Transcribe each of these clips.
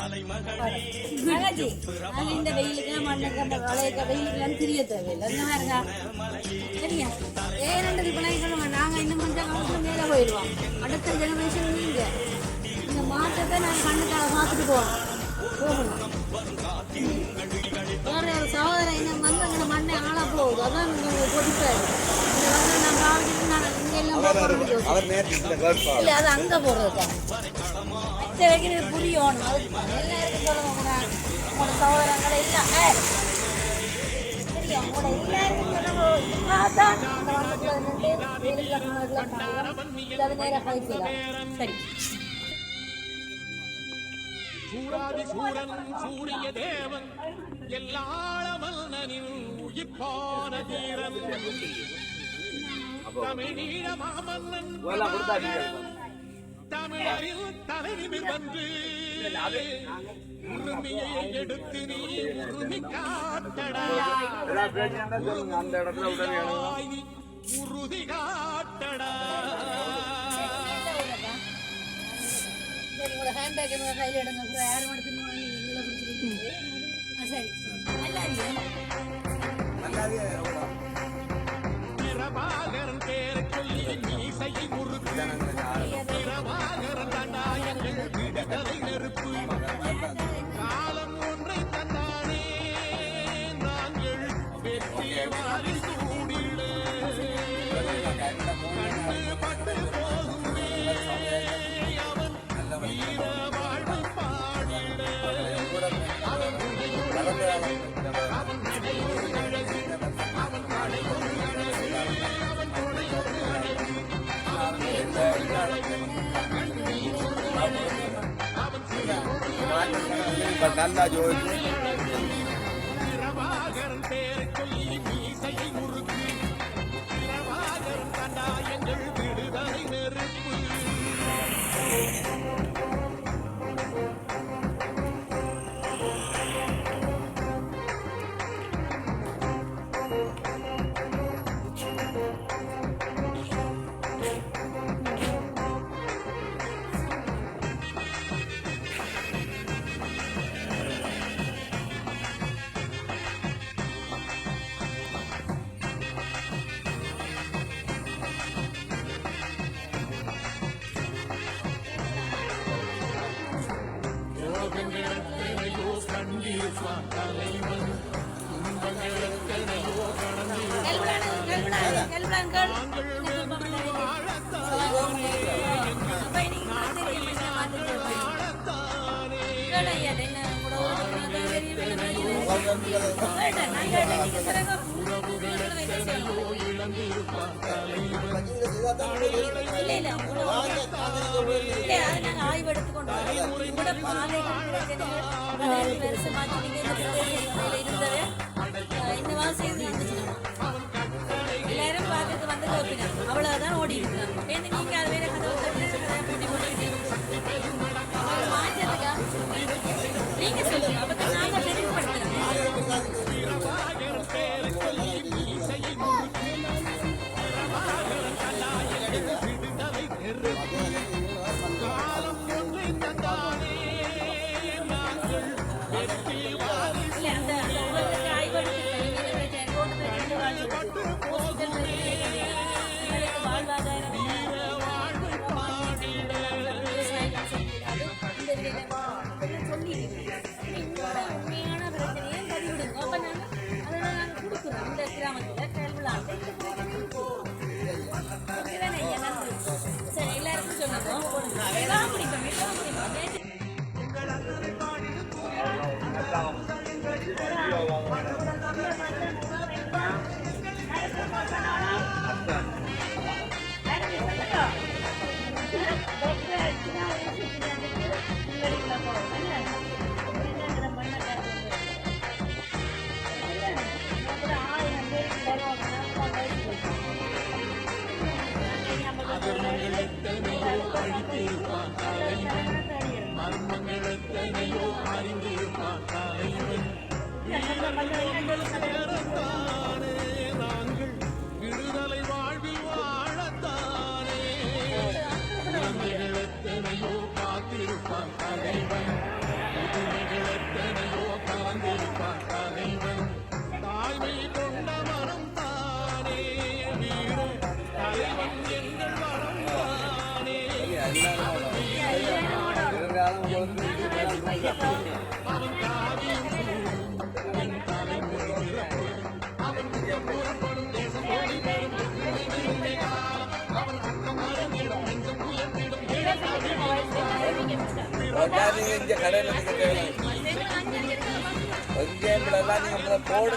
அழகி நாங்க இந்த வெயிலுக்கு மண்ணுக்கு அந்த வளையக்க வெயிலுக்குலாம் தெரிய தேவையில்லை. இந்த மாதிரி சரியா? ஏனென்றது இப்போ நான் நாங்கள் இன்னும் கொஞ்சம் காலத்துல மேலே போயிடுவோம். அடுத்த ஜெனரேஷன் இந்த மாற்றத்தை நாங்கள் கண்ணுக்காக பார்த்துட்டு போவோம். வேற ஒரு சகோதரன் இன்னும் வந்து அந்த மண்ணை ஆளா போகுது. அதான் இந்த இந்த கேர்ள் இல்ல அது அங்க போடுறது வைக்கிறது எல்லாருக்கும் நான் உங்களோட சகோதரங்களை இல்ல ஏய், சூராதி சூரன் சூரிய தேவன் எல்லாள மன்னனின் உயிர்ப்பான தீரன். தமிழீழ மாமன்னன் தமிழரில் தலைநிமிர் வந்து உரிமையை எடுத்து நீ உரிமை காட்டடா. அந்த இடத்துல உறுதி காட்டடா. சரி உங்களோட ஹேண்ட் பேக் கையில் எடுங்க அப்புறம் யார் மட்டும் எங்களை சரி நல்லா இருக்கு பேரை சொல்லி முறுக்கு. சிறு நல்லா ஜோதிச்சு கல்விடான் கல்விடான் பாதைகள் பிரச்சனைகள் பெருசு மாற்றி இருந்தது இந்த அவ்வளவுதான் ஓடி இருக்காங்க நீங்க அது வேற கதவு தட்டி கதவை நீங்க சொல்லுங்க Sería el arco. A ver, también. அரசியல் போட்டு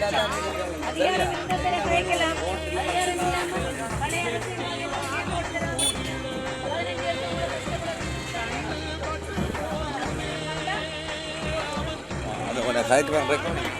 தராங்க பதினஞ்சு வருஷம் அதை உடனே சைக்கிள் ரெக்கமெண்ட்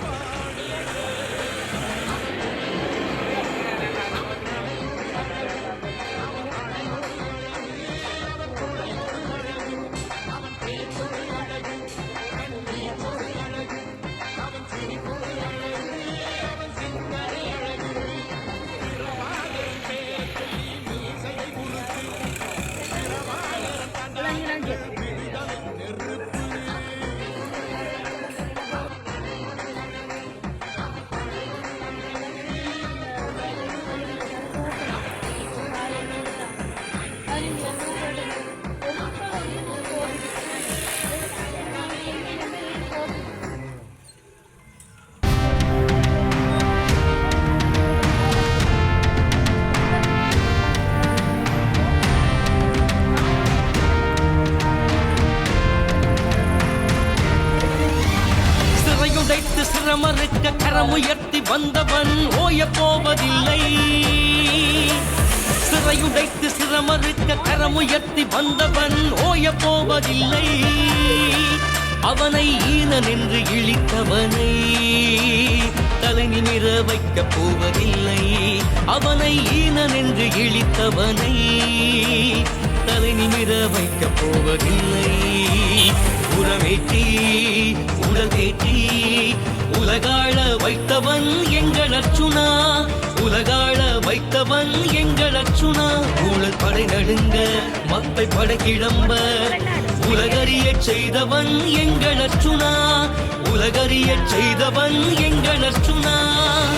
உயர்த்தி வந்தவன் ஓய போவதில்லை சிறையுடைத்து சிரமறுக்க கரமுயர்த்தி வந்தவன் ஓய போவதில்லை அவனை ஈனன் என்று இழித்தவனை தலை நிமிர வைக்கப் போவதில்லை. அவனை ஈனன் என்று இழித்தவனை தலை நிமிர வைக்கப் போவதில்லை. உலகாள வைத்தவன் எங்கள் அர்ச்சுனா உலகாள வைத்தவன் எங்கள் அர்ச்சுனா ஊழல் படை நடுங்க மத்தை படை கிளம்ப. உலகறிய செய்தவன் எங்கள் அர்ச்சுனா உலகறிய செய்தவன் எங்கள் அர்ச்சுனா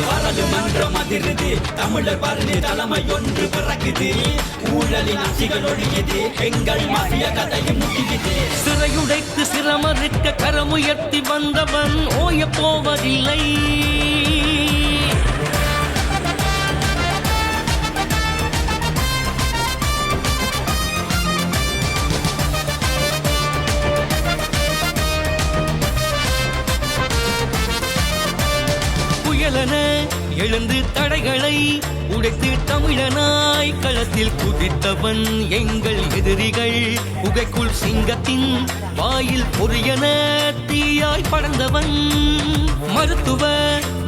பாராளுமன்றம் அதிருது தமிழர் பரணி தலைமை ஒன்று பிறக்குது. ஊழலின் ஆட்சிகள் ஒழியுது எங்கள் மாஃபிய கதையும் முடியுது சிறையுடைத்து சிரமறுக்க கரமுயர்த்தி வந்தவன் ஓய போவதில்லை. களத்தில் குதித்தவன் எங்கள் எதிரிகள். புகைக்குள் சிங்கத்தின் வாயில் பொரியன தீயாய் படர்ந்தவன் மருத்துவ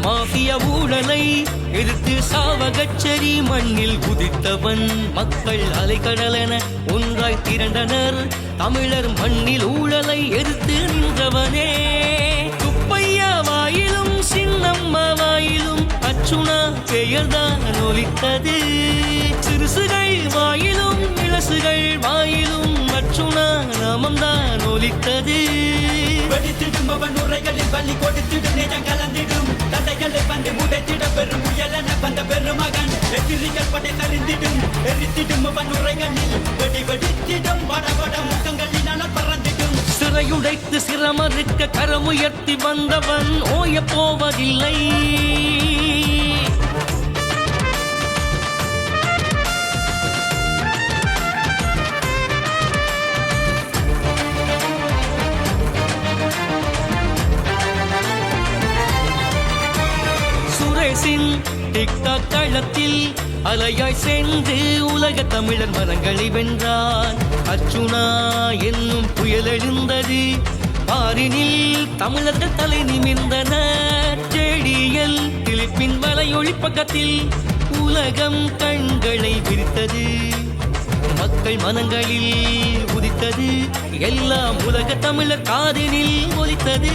மாஃபிய ஊழலை எதிர்த்து சாவகச்சரி மண்ணில் குதித்தவன். மக்கள் அலைக்கடலென ஒன்றாய் திரண்டனர். தமிழர் மண்ணில் ஊழலை எதிர்த்து நின்றவனே. துப்பையா வாயிலும் சின்னம்மா வாயிலும் அச்சுனா பெயர்தான் ஒலித்தது. சிறுசுகள் வாயிலும் இலசுகள் வாயிலும் அச்சுனா நாமம்தான் ஒலித்தது. வெடித்திடும் அவன் உரைகளில் பள்ளி கொடுத்திடும் நிஜம் கலந்திடும். தடைகளை வந்து முடைத்திட பெரும் முயலென வந்த பெருமகன். எதிரிகள் படை தரிந்திடும் எரித்திடும் அவன் உரைகளில். வெடி வெடித்திடும் வட வட முகங்களினால் கரையுடைத்து சிரமறுக்க கரமுயர்த்தி வந்தவன் ஓய போவதில்லை. சுரேஷின் டிக்டாக் தளத்தில் அலையாய் சென்று உலக தமிழர் மரங்களை வென்றான். அர்ச்சுனா என்னும் புயல் எழுந்தது. பாரினில் தமிழர்கள் தலை நிமிர்ந்தனர். செடியல் திலிப்பின் வலையொளி பக்கத்தில் உலகம் கண்களை விரித்தது. மக்கள் மனங்களில் உதித்தது. எல்லாம் உலக தமிழர் காதலில் ஒலித்தது.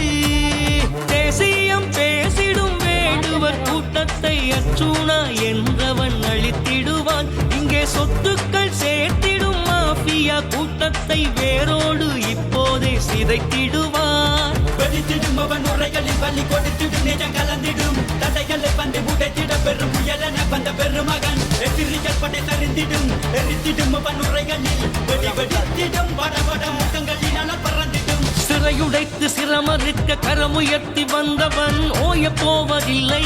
தேசியம் பேசிடும் வேண்டுவர் கூட்டத்தை அச்சூனா என்றவன் அழித்திடுவான். இங்கே சொத்துக்கள் சேர்த்திடும் மாஃபியா கூட்டத்தை வேரோடு இப்போதே சிதைத்திடுவான். வெடித்திடும் அவன் உரைகளில் பள்ளி கொடுத்திடும் நிஜம் கலந்திடும். தடைகளை பந்து முடைத்திட பெரும் முயலென வந்த பெருமகன். எதிரிகள் படை தரிந்திடும். எரித்திடும் வன்முறைகளில் வெடி வெடித்திடும். பட பட முகங்களினால் சிறையுடைத்து சிரமறுக்க கரமுயர்த்தி வந்தவன் ஓய போவதில்லை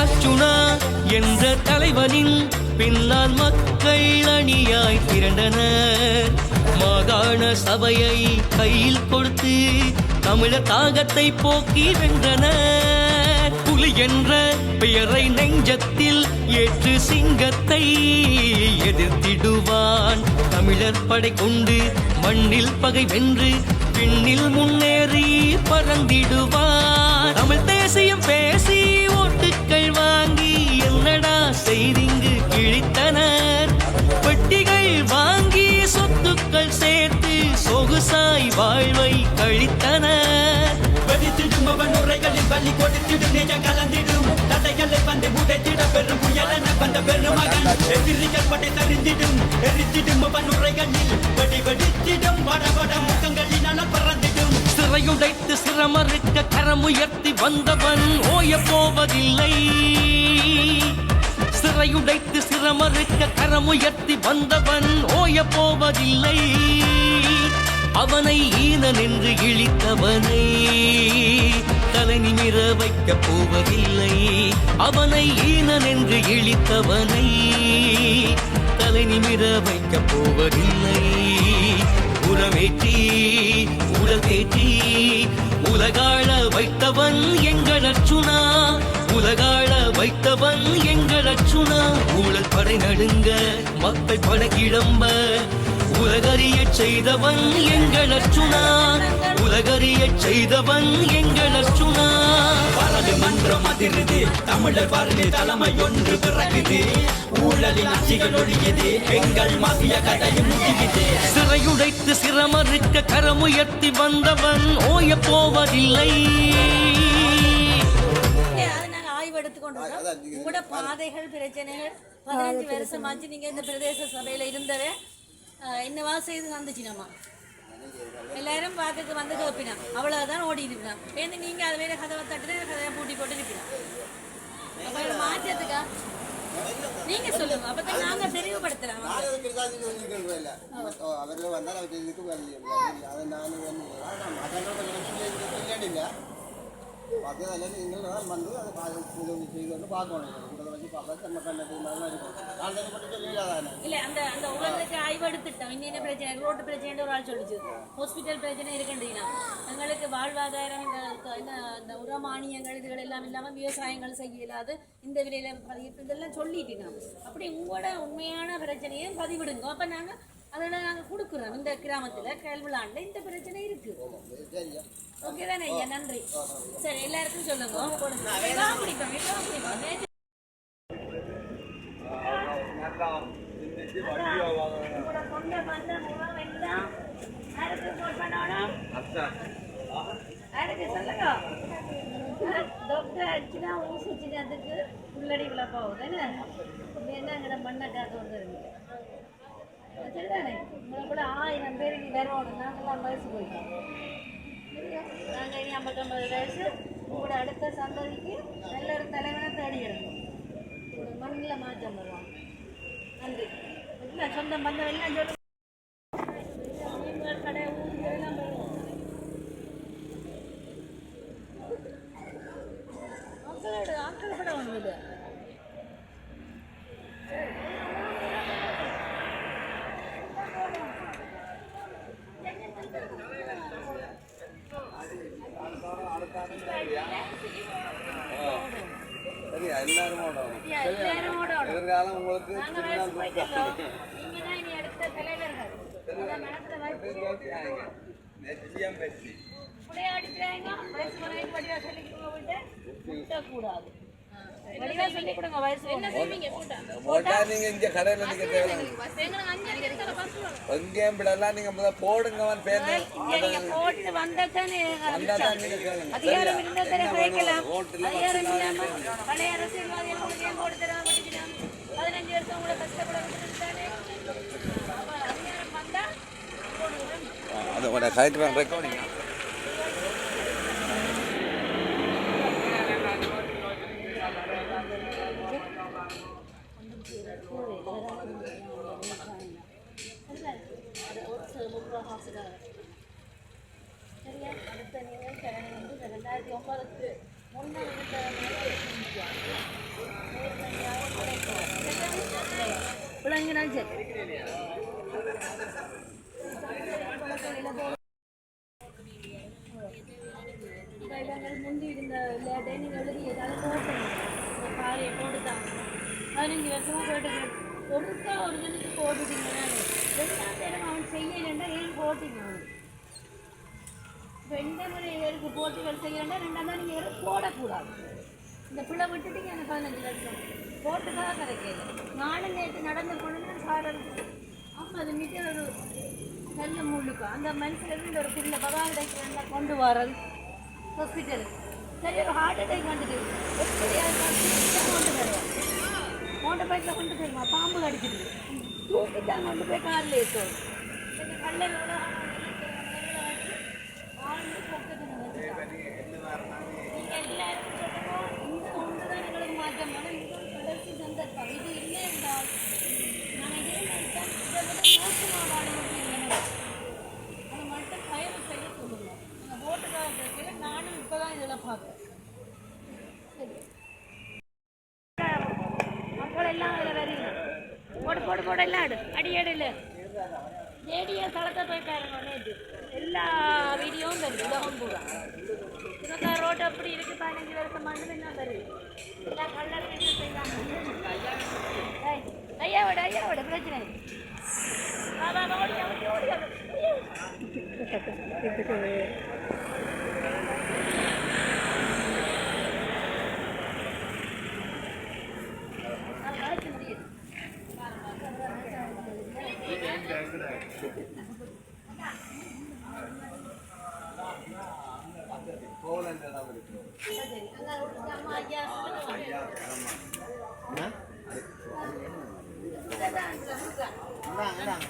அர்ஜுனா என்ற தலைவனின் பின்னால் மக்கள் அணியாய் திரண்டனர். மாகாண சபையை கையில் கொடுத்து தமிழர் தாகத்தை போக்கி வென்றனர். புலி என்ற பெயரை நெஞ்சத்தில் ஏற்று சிங்கத்தை எதிர்த்திடுவான். தமிழர் படை கொண்டு மண்ணில் பகை வென்று விண்ணில் முன்னேறி பறந்திடுவான் தமிழ் தேசியம் பேசி ஓட்டுக்கள் வாங்கி என்னடா செய்திங்கு கிழித்தனர் சொகுசாய் வாழ்வை கழித்தனர் வெடித்திடும் வன்முறைகளில் பலி கொடுத்திடும் நெஞ்சம் கலந்திடும். தடைகளை வந்து உடைத்திட பெரும் புயலென வந்த பெருமகன். எதிரிகள் படை சரிந்திடும். எரித்திடும் வன்முறைகளில் வெடி வெடித்திடும். பட பட முகங்களினால் பறந்திடும். சிறையுடைத்து சிரமறுக்க கரமுயர்த்தி வந்தவன் ஓய போவதில்லை. சிறையுடைத்து சிரமறுக்க கரமுயர்த்தி வந்தவன் ஓய போவதில்லை. அவனை ஈனன் என்று இழித்தவனை தலை நிமிர வைக்கப் போவதில்லை. அவனை ஈனன் என்று இழித்தவனை தலை நிமிர வைக்கப் போவதில்லை. உரமேற்றி உடல் தேற்றி உலகாள வைத்தவன் எங்கள் அர்ச்சுனா உலகாழ வைத்தவன் எங்கள் அர்ச்சுனா. ஊழல் படை நடுங்க மக்கள் படை கிளம்ப உலகறியச் செய்தவன் எங்கள் அச்சுனா உலகறியச் செய்தவன் எங்கள் அச்சுனா பாராளுமன்றம் அதிருது தமிழர் பாரதி தலைமை ஒன்று பிறகுது ஊழலின் ஆட்சிகள் ஒழியுது எங்கள் மாபிய கதையும் முடியுது சிறையுடைத்து சிரமறுக்க கரமுயர்த்தி வந்தவன் ஓய போவதில்லை உங்களோட பாதைகள் பிரச்சனைகள் பதினஞ்சு வருஷமாச்சு நீங்க இந்த பிரதேச சபையில இருந்தவே. என்னவா செய்து வந்துச்சுனம்மா எல்லாரும் பார்த்துட்டு வந்து கேப்பினான் அவ்வளோதான் ஓடி இருப்பினான் ஏன்னு நீங்கள் அது வேற கதவை தட்டுறது கதவை பூட்டி போட்டு நிற்பினான் அவளோட மாற்றத்துக்கா நீங்க சொல்லுங்க. அப்பதான் நாங்க தெளிவுபடுத்துறோம். அவர்கள் வந்தால் அவர் இதுக்கு அதை நான் அதனால நீங்கள் வந்து அதை பார்க்கணும். இல்ல அந்த அந்த உங்களுக்கு ஆய்வு எடுத்துட்டோம் இன்னென்ன பிரச்சனை ரோட்டு பிரச்சனை ஒரு ஆள் சொல்லிச்சு ஹாஸ்பிட்டல் பிரச்சனை இருக்குன்றீங்கன்னா எங்களுக்கு வாழ்வாதாரம் இந்த உர மானியங்கள் இதுகள் எல்லாம் இல்லாம விவசாயங்கள் செய்ய இயலாது இந்த விலையில இதெல்லாம் சொல்லிட்டீங்க அப்படி உங்களோட உண்மையான பிரச்சனையை பதிவிடுங்க அப்ப நாங்க அதோட நாங்க கொடுக்குறோம் இந்த கிராமத்துல கேள்விளாண்ட இந்த பிரச்சனை இருக்கு ஓகே தானே ஐயா நன்றி சரி எல்லாருக்கும் சொல்லுங்க போடுங்க எல்லாம் பிடிக்கும் எல்லாம் பிடிக்கும் நேத்து உங்களோட சொந்த பந்த முகம் எல்லாம் யாருக்கு போட் பண்ணணும் யாருக்கு சொல்லுங்க டாக்டர் அடிச்சுனா ஊசி சின்னதுக்கு உள்ளடி விழ போகுது என்ன இது என்ன எங்கட மண்ணை காத்து வந்துருங்க சரிதானே உங்களை கூட ஆயிரம் பேருக்கு இங்கே வரணும் நாங்களாம் வயசு போயிட்டோம் நாங்கள் இனி ஐம்பத்தொம்பது வயசு உங்களோட அடுத்த சந்ததிக்கு நல்ல ஒரு தலைவனை தேடி எடுக்கணும். மண்ணில் மாற்றம் வருவாங்க. நன்றி. இல்லை சொந்த பந்தம் எல்லாம் சொல்லு கடை ஊருக்கு எல்லாம் போயிடுவோம் மக்களோட ஆட்கள் கூட ஒன்று இது சரி எல்லாரும் ஓடணும். எதிர்காலம் உங்களுக்கு நிச்சயம் வயசு முறையை வடிவா சொல்லி கொடுங்க வயசு என்ன செய்வீங்க போட்டா? நீங்க இங்க கடையில நீங்க தேவையில்லை எங்கேயும் விடலாம் நீங்க முதல்ல போடுங்கவன் பேர் இங்க நீங்க போட்டு வந்தாதான் நீங்க கேளுங்க. அதிகாரம் இருந்தா தானே கேட்கலாம். ரோட்டுல அதிகாரம் இல்லாம பழைய அரசியல்வாதிகள் உங்களுக்கு ஏன் போட்டு தராம பதினஞ்சு மற்றவங்கள கஷ்டப்பட விட்டுட்டானே அப்ப அதிகாரம் வந்தா போடுவேன் அது உன கரெக்ட் ரெக்கார்டிங் சரியா அடுத்த நீங்கள் கிழமை வந்து ரெண்டாயிரத்தி ஒன்பதுக்கு முன்னே விளங்கினா சரி கைலங்கள் முந்தி இருந்த லேட்டை நீங்கள் எழுதி ஏதாவது போட்டணும் இந்த காலையை போட்டுட்டாங்க பதினஞ்சு வருஷமா போட்டுக்கிறேன் ஒருக்கா ஒரு மணிக்கு போட்டுட்டீங்க நான். ரெண்டாம் நேரம் அவன் செய்யலைன்னா ஏன் போட்டீங்க அவன்? இப்போ எந்த முறை இவருக்கு போட்டிகள் செய்யலைன்னா ரெண்டாம் தான் நீங்கள் இவருக்கு போடக்கூடாது. இந்த பிள்ளை விட்டுட்டீங்க எனக்கு பதினஞ்சு லட்சம் போட்டுக்காக கிடைக்கல நானும் நேற்று நடந்து போனேன்னா சார் ஆமாம் அது மிக ஒரு நல்ல முள்ளுக்கும் அந்த மனுஷன் ஒரு பிள்ளை பகவான் கொண்டு வரது ஹாஸ்பிட்டலுக்கு சரி ஒரு ஹார்ட் அட்டாக் வந்துட்டு கொண்டு வருவோம் மோட்டர் பைக்கில் கொண்டு போயிருமா பாம்பு கடிச்சிட்டு தூக்கிட்டாங்க கொண்டு போய் காரில் ஏற்றோம் எங்களுக்கு மாற்றம் இது இல்லை என்றால் நான் இதே மாதிரி தான் இதை விட மோசமாக வாழ முடியும் அதை மட்டும் தயவு செய்ய சொல்லுங்க அந்த ஓட்டுக்காக பிரச்சனை நானும் இப்போ தான் இதெல்லாம் பார்க்குறேன் சரி மக்கள் எல்லாம் அதில் வரீங்க போடு போடு போடு எல்லாம் ஆடு அடி அடியில் ஏடியா தளத்தை போய் பாருங்க நேற்று எல்லா வீடியோவும் வருது உலகம் பூரா இவங்க ரோடு அப்படி இருக்கு பதினஞ்சு வருஷம் மண்ணு என்ன வருது எல்லா கல்லர் என்ன செய்வாங்க ஏய், ஐயா விட ஐயா விட பிரச்சனை இல்லை. வா, வா, வா, ஓடி, ஓடி, ஓடி, ஓடி. ஐயோ. நான் கலைக்க முடியுது சரி அங்க ஒரு அம்மா ஐயா சொல்லுங்க. இதுதான் இந்த முருகன். இந்தாங்க இந்தாங்க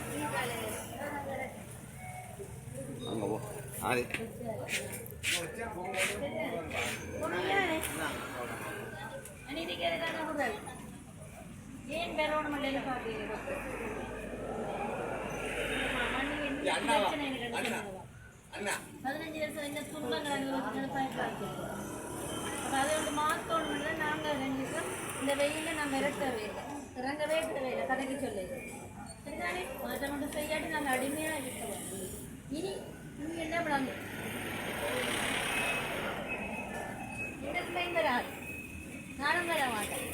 அங்கே போ ஏன் பெறணும் பார்க்கிறீர்கள் மண்ணில் என்ன அண்ணா பதினஞ்சு வருஷம் என்ன துன்பங்கள் அப்போ அதை வந்து மாற்றணும்னா நாங்கள் ரெண்டு இந்த வெயிலில் நான் விரட்டவே இல்லை இறங்கவே இல்லை கதைக்கு சொல்லி சரிதானே மாற்றம் மட்டும் செய்யாட்டி நாங்கள் அடிமையாக இருக்கிறோம் இனி இனி என்ன விடாங்க இந்த ஆள் நானும் வர மாட்டேன்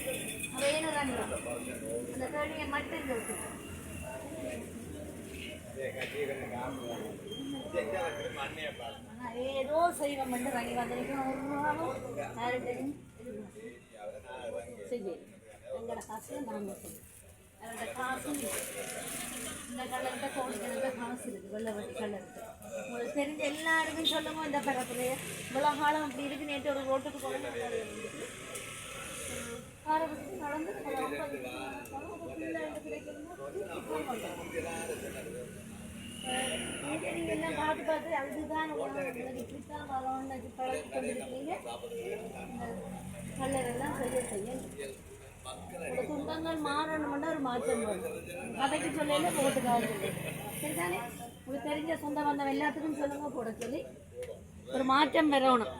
அவ ஏனும் அந்த மட்டும் ஏதோ செய்வோம் மட்டும் வாங்கி வந்திருக்கோம் ஒரு ரூபாவும் யார்கிட்டையும் எங்களோட காசு நாங்கள் செய்யும் அவரோட காசும் இருக்கு. இந்த கலர்கிட்ட கோழிக்கிழந்த காசு இருக்கு வெள்ளை வட்டி கலருக்கு உங்களுக்கு தெரிஞ்ச எல்லாருக்கும் சொல்லுங்க இந்த படத்துல. இவ்வளோ காலம் அப்படி இருக்கு. நேற்று ஒரு ரோட்டுக்கு போகணும் காரை விட்டு நடந்து கிடைக்கணும் பார்த்து பார்த்து அதுதான் உலகம் உங்களுக்கு இப்படித்தான் வரணும்னு பழகி கொண்டிருக்கீங்க கல்லரெல்லாம் செய்ய செய்ய உங்க துன்பங்கள் மாறணும்னா ஒரு மாற்றம் வரும் கதைக்கு சொல்லல போட்டுக்காக சரிதானே உங்களுக்கு தெரிஞ்ச சொந்த பந்தம் எல்லாத்துக்கும் சொல்லுங்க போட சொல்லி ஒரு மாற்றம் வரணும்